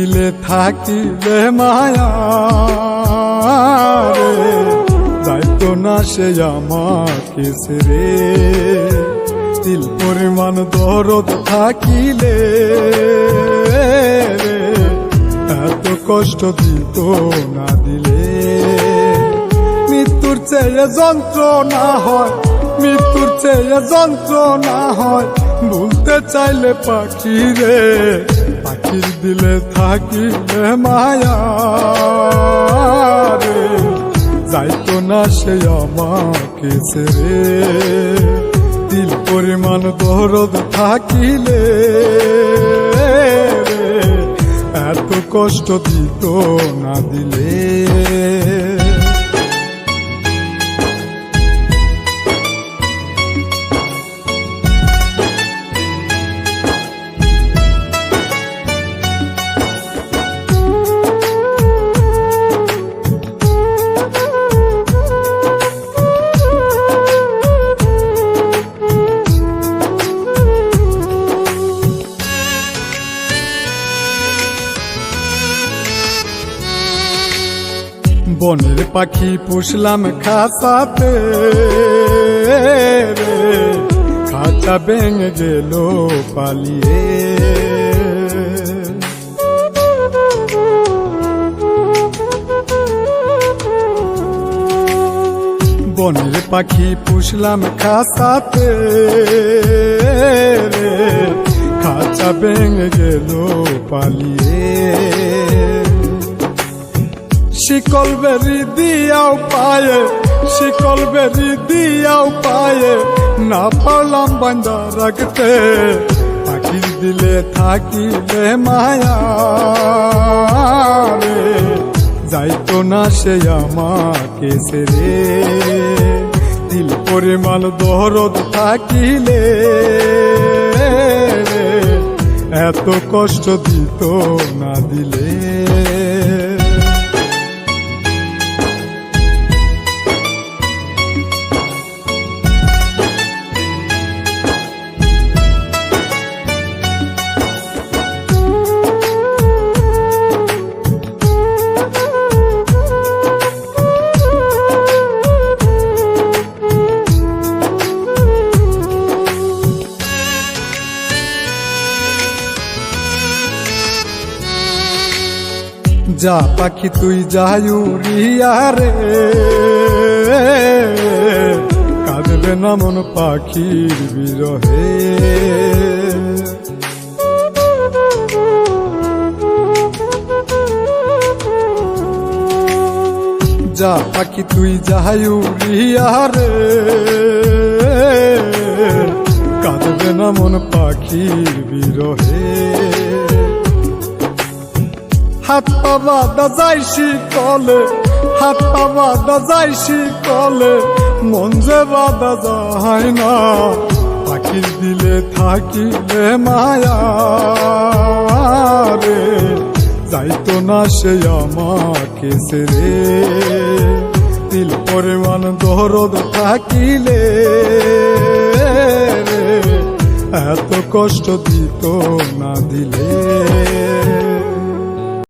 দিলে থাকিলে মায়া রে। যাইতো না সে আমাকে রে তিল পরিমাণ দরদ থাকিলে এত কষ্ট দিত না দিলে। মৃত্যুর চেয়ে যন্ত্রণা হয়, মৃত্যুর চেয়ে যন্ত্রণা হয়। ভুলতে চাইলে পাখি রে। পাখির দিলে থাকিলে মায়া রে। যাইতো না সে আমাকে রে দিল পরিমাণ দরদ থাকিলে এত কষ্ট দিত না দিলে। বনের পাখি পুষলাম খাসাতে। রে খাঁচা ভেঙে গেল পালিয়ে। বনের পাখি পুষলাম খাসাতে। রে খাঁচা ভেঙে গেল পালিয়ে। শিকল বেরি দিয়াও পায়ে, শিকল বেরি দিয়াও পায়ে, না পারলাম বান্দা রাখতে পাখির দিলে থাকিলে মায়া যাইতো না সে আমাকে রে দিল পরিমাণ দরদ থাকিলে এত কষ্ট দিত না দিলে। যা পাখি তুই যায়ুরিয়া রে কাঁদবে না মন পাখির বিরহে। যা পাখি তুই যায়ুরিয়া রে কাঁদবে না মন পাখির বিরহে। হাত পা বাঁধা যাইছি কলে হাত পা বাঁধা কলে মন যে বাঁধা যায় না। পাখির দিলে থাকিলে মায়া রে, যাইতো না সে আমাকে রে দিল পরিমাণ দরদ থাকিলে এত কষ্ট দিত না দিলে।